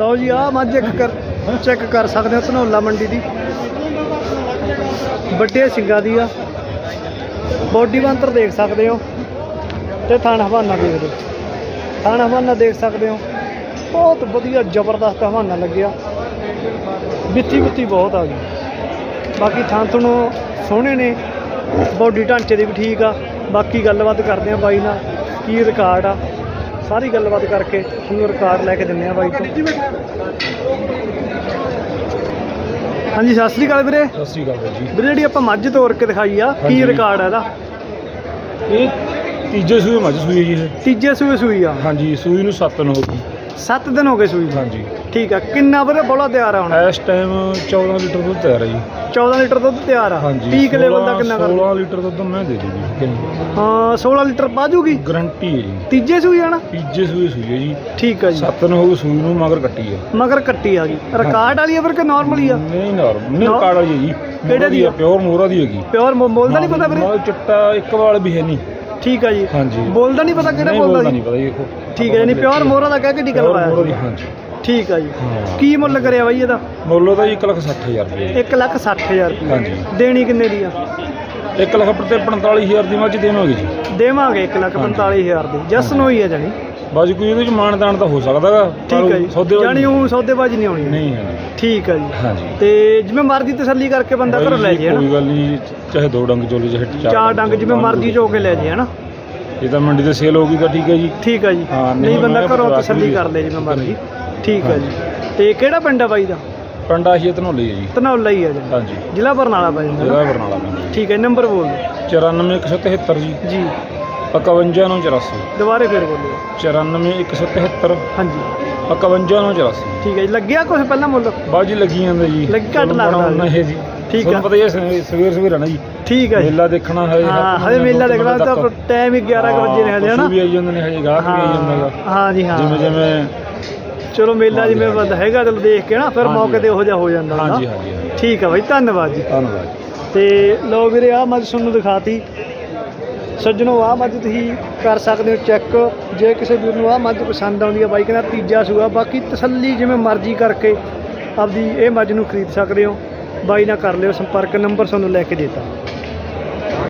ਲਓ ਜੀ ਆ ਮੱਝ ਇੱਕ ਕਰ ਚੈੱਕ ਕਰ ਸਕਦੇ ਹੋ ਧਨੌਲਾ ਮੰਡੀ ਦੀ। ਵੱਡੇ ਸਿੰਘਾਂ ਦੀ ਆ। ਬੋਡੀ ਬੰਤਰ ਦੇਖ ਸਕਦੇ ਹੋ ਤੇ ਥਾਣ ਹਵਾਨਾ ਦੇਖ ਲਓ। ਥਾਣ ਹਵਾਨਾ ਦੇਖ ਸਕਦੇ ਹੋ। ਬਹੁਤ ਵਧੀਆ ਜ਼ਬਰਦਸਤ ਹਵਾਨਾ ਲੱਗਿਆ। ਬਿੱਤੀ ਬਿੱਤੀ ਬਹੁਤ ਆ ਗਈ ਬਾਕੀ ਥਾਂ ਤੁਹਾਨੂੰ ਸੋਹਣੇ ਨੇ। ਬੋਡੀ ਢਾਂਚੇ ਦੇ ਵੀ ਠੀਕ ਆ। ਬਾਕੀ ਗੱਲਬਾਤ ਕਰਦੇ ਆ ਬਾਈ ਨਾਲ, ਕੀ ਰਿਕਾਰਡ ਆ। ਸਾਰੀ ਗੱਲਬਾਤ ਕਰਕੇ ਤੁਹਾਨੂੰ ਰਿਕਾਰਡ ਲੈ ਕੇ ਦਿੰਨੇ ਆ ਬਾਈ ਤੋਂ। ਹਾਂਜੀ ਸਤਿ ਸ੍ਰੀ ਅਕਾਲ ਵੀਰੇ। ਸਤਿ ਸ੍ਰੀ ਅਕਾਲ ਬਾਈ ਜੀ। ਵੀਰੇ ਜਿਹੜੀ ਆਪਾਂ ਮੱਝ ਤੋਰ ਕੇ ਦਿਖਾਈ ਆ ਕੀ ਹਾਂਜੀ। ਰਿਕਾਰਡ ਆ ਇਹਦਾ? ਇਹ ਤੀਜੇ ਸੂਏ ਮੱਝ ਸੂਈ ਹੈ ਜੀ ਇਹ। ਤੀਜੇ ਸੂਏ ਸੂਈ ਆ। ਹਾਂਜੀ ਸੂਈ ਨੂੰ 7 ਦਿਨ ਹੋ ਗਏ। 7 ਦਿਨ ਹੋ ਗਏ ਸੂਈ ਨੂੰ। ਹਾਂਜੀ। ਠੀਕ ਆ ਕਿੰਨਾ ਵੀਰੇ ਬੋਲਾ ਤਿਆਰ ਆ ਹੁਣ? ਇਸ ਟਾਈਮ 14 ਲੀਟਰ ਦੁੱਧ ਤਿਆਰ ਹੈ ਜੀ। 14 ਲੀਟਰ ਦੁੱਧ ਤਿਆਰ ਆ। ਹਾਂਜੀ ਪੀਕ ਲੈਵਲ ਦਾ 16 ਕਿੰਨਾ ਕਰ 16 ਲੀਟਰ ਦੁੱਧ ਮੈਂ ਦੇ ਦੂੰਗੀ ਹਾਂ 16 ਲੀਟਰ ਪਾਜੂਗੀ? ਗਰੰਟੀ ਹੈ ਜੀ। ਤੀਜੇ ਸੂਈ ਆ ਨਾ? ਤੀਜੇ ਸੂਏ ਸੂਈ ਹੈ ਜੀ। ਠੀਕ ਆ ਜੀ। 7 ਦਿਨ ਹੋ ਗਏ ਸੂਈ ਨੂੰ ਮਗਰ ਕੱਟੀ ਹੈ ਮਗਰ ਕੱਟੀ ਆ ਗਈ ਰਿਕਾਰਡ ਵਾਲੀ ਆ ਫਿਰ ਕਿ ਨਾਰਮਲ ਹੀ ਆ? ਨਹੀਂ ਨਾਰਮਲ ਨਹੀਂ ਨਾ- ਕਾੜ ਵਾਲੀ ਹੈ ਜੀ। ਕਿਹੜੇ ਦੀ ਆ? ਪਿਓਰ ਮੋਰਾ ਦੀ ਹੈਗੀ। ਪਿਓਰ ਮੁੱਲ ਦਾ ਨਹੀਂ ਪਤਾ ਵੀਰੇ? ਚਿੱਟਾ ਇੱਕ ਵਾਲ ਵੀ ਹੈ ਨਹੀਂ। ਠੀਕ ਆ ਜੀ। ਹਾਂਜੀ। ਬੋਲਦਾ ਨਹੀਂ ਪਤਾ ਕਿਹੜਾ ਬੋਲਦਾ ਜੀ। ਨਹੀਂ ਪਤਾ ਜੀ ਠੀਕ ਹੈ ਜੀ ਪਿਓਰ ਮੋਹਰਾ ਦਾ ਕਹਿ ਕੇ ਦੀ ਪਾਇਆ ਹਾਂਜੀ। ਠੀਕ ਆ ਜੀ। ਹਾਂ। ਕੀ ਮੁੱਲ ਕਰਿਆ ਬਾਈ ਇਹਦਾ? ਮੁੱਲ ਉਹਦਾ ਜੀ 1 ਲੱਖ 60000 ਰੁਪਏ। 1 ਲੱਖ 60000 ਰੁਪਏ। ਹਾਂਜੀ। ਦੇਣੀ ਕਿੰਨੇ ਦੀ ਆ? 1 ਲੱਖ ਤੇ 45000 ਦੀ ਮੱਝ ਦੇਵਾਂਗੇ ਜੀ। ਦੇਵਾਂਗੇ 1 ਲੱਖ 45000 ਦੀ। ਜਸ ਨੂੰ ਹੀ ਆ ਜਾਣੀ। ਬਾਜੀ ਕੋਈ ਇਹਦੇ ਚ ਮਾਨਦਾਨ ਤਾਂ ਹੋ ਸਕਦਾਗਾ ਠੀਕ ਆ ਜੀ। ਜਾਣੀ ਉਹ ਸੌਦੇਬਾਜ਼ੀ ਨਹੀਂ ਆਉਣੀ ਨਹੀਂ ਹੈ ਠੀਕ ਆ ਜੀ। ਹਾਂਜੀ। ਤੇ ਜਿਵੇਂ ਮਰਜ਼ੀ ਤਸੱਲੀ ਕਰਕੇ ਬੰਦਾ ਘਰੋਂ ਲੈ ਜੇ ਹਨਾ। ਕੋਈ ਗੱਲ ਨਹੀਂ ਚਾਹੇ ਦੋ ਡੰਗ ਚੋਲੀ ਚਾਹੇ ਚਾਰ ਡੰਗ ਜਿਵੇਂ ਮਰਜ਼ੀ ਚੋ ਕੇ ਲੈ ਜੇ ਹਨਾ। ਇਹ ਤਾਂ ਮੰਡੀ ਤੇ ਸੇਲ ਹੋਊਗੀ ਤਾਂ ਠੀਕ ਹੈ ਜੀ। ਠੀਕ ਆ ਜੀ। ਹਾਂ, ਨਹੀਂ ਨਹੀਂ ਬੰਦਾ ਮੈਂ ਘਰੋਂ ਤਸੱਲੀ ਵੀ ਕਰ ਲੈ ਜਿਵੇਂ ਮਰਜ਼ੀ। ਠੀਕ ਹਾਂਜੀ। ਜੀ। ਤੇ ਕਿਹੜਾ ਪਿੰਡ ਆ ਬਾਈ ਦਾ? ਪੰਡਾ ਹੀ ਧਨੋਲੀ ਹੈ ਜੀ। ਧਨੌਲਾ ਹੀ ਆ ਜੀ। ਹਾਂਜੀ। ਜ਼ਿਲ੍ਹਾ ਬਰਨਾਲਾ ਪੈ ਜਾਂਦਾ ਜਿਹੜਾ ਨਾ? ਬਰਨਾਲਾ ਪਿੰਡ ਠੀਕ ਹੈ ਨੰਬਰ ਬੋਲ ਦਿਓ। 94173 ਜੀ। ਜੀ। 51984 ਦੁਬਾਰੇ ਫੇਰ ਬੋਲਿਓ 94173 ਹਾਂਜੀ। 51984 ਠੀਕ ਹੈ ਜੀ। ਲੱਗਿਆ ਕੁਝ ਪਹਿਲਾਂ ਮੁੱਲ? ਬਾਜੀ ਲੱਗੀ ਜਾਂਦੇ ਜੀ। ਲੱਗੀ ਘੱਟ ਤੁਹਾਨੂੰ ਲੱਗਦਾ ਬਣਾਉਣਾ ਜੀ। ਇਹ ਜੀ। ਠੀਕ ਤੁਹਾਨੂੰ ਆ। ਪਤਾ ਹੀ ਹੈ ਸਵੇ- ਸਵੇਰ ਸਵੇਰ ਆਣਾ ਜੀ। ਠੀਕ ਹੈ ਜੀ। ਮੇਲਾ ਦੇਖਣਾ ਹੈ ਹਾਂ ਹਜੇ ਮੇਲਾ ਦੇਖਣਾ ਤਾਂ ਟਾਈਮ ਹੀ 11 ਕੁ ਵਜੇ ਨੇ ਹਜੇ ਹਨਾ? ਵੀ ਆਈ ਜਾਂਦੇ ਨੇ ਹਜੇ ਗਾਹਕ ਵੀ ਆਈ ਜਾਂਦਾ ਹੈਗਾ ਹਾਂ ਹਾਂ ਜੀ ਹਾਂ। ਜਿਵੇਂ ਜਿਵੇਂ ਚਲੋ ਮੇਲਾ ਜਿਵੇਂ। ਬੰਦਾ ਹੈਗਾ ਚਲੋ ਦੇਖ ਕੇ ਨਾ ਫਿਰ ਹਾਂਜੀ, ਮੌਕੇ ਤੇ ਉਹੋ ਜਿਹਾ ਹੋ ਜਾਂਦਾ ਹੁੰਦਾ। ਹਾਂਜੀ ਹਾਂਜੀ ਹਾਂਜੀ। ਠੀਕ ਹੈ ਬਾਈ ਧੰਨਵਾਦ ਜੀ ਧੰਨਵਾਦ ਜੀ। ਤੇ ਲਓ ਵੀਰੇ ਆ ਮੱਝ ਤੁਹਾਨੂੰ ਦਿਖਾਤੀ ਸੱਜਣੋ ਆ ਮੱਝ ਤੁਸੀਂ ਕਰ ਸਕਦੇ ਹੋ ਚੈੱਕ ਜੇ ਕਿਸੇ ਵੀਰ ਨੂੰ ਆ ਮੱਝ ਪਸੰਦ ਆਉਂਦੀ ਆ ਬਾਈ ਕਹਿੰਦਾ ਤੀਜਾ ਸੂਆ ਬਾਕੀ ਤਸੱਲੀ ਜਿਵੇਂ ਮਰਜ਼ੀ ਕਰਕੇ ਆਪਦੀ ਇਹ ਮੱਝ ਨੂੰ ਖਰੀਦ ਸਕਦੇ ਹੋ ਬਾਈ ਨਾਲ ਕਰ ਲਿਓ ਸੰਪਰਕ ਨੰਬਰ ਤੁਹਾਨੂੰ ਲੈ ਕੇ ਦਿੱਤਾ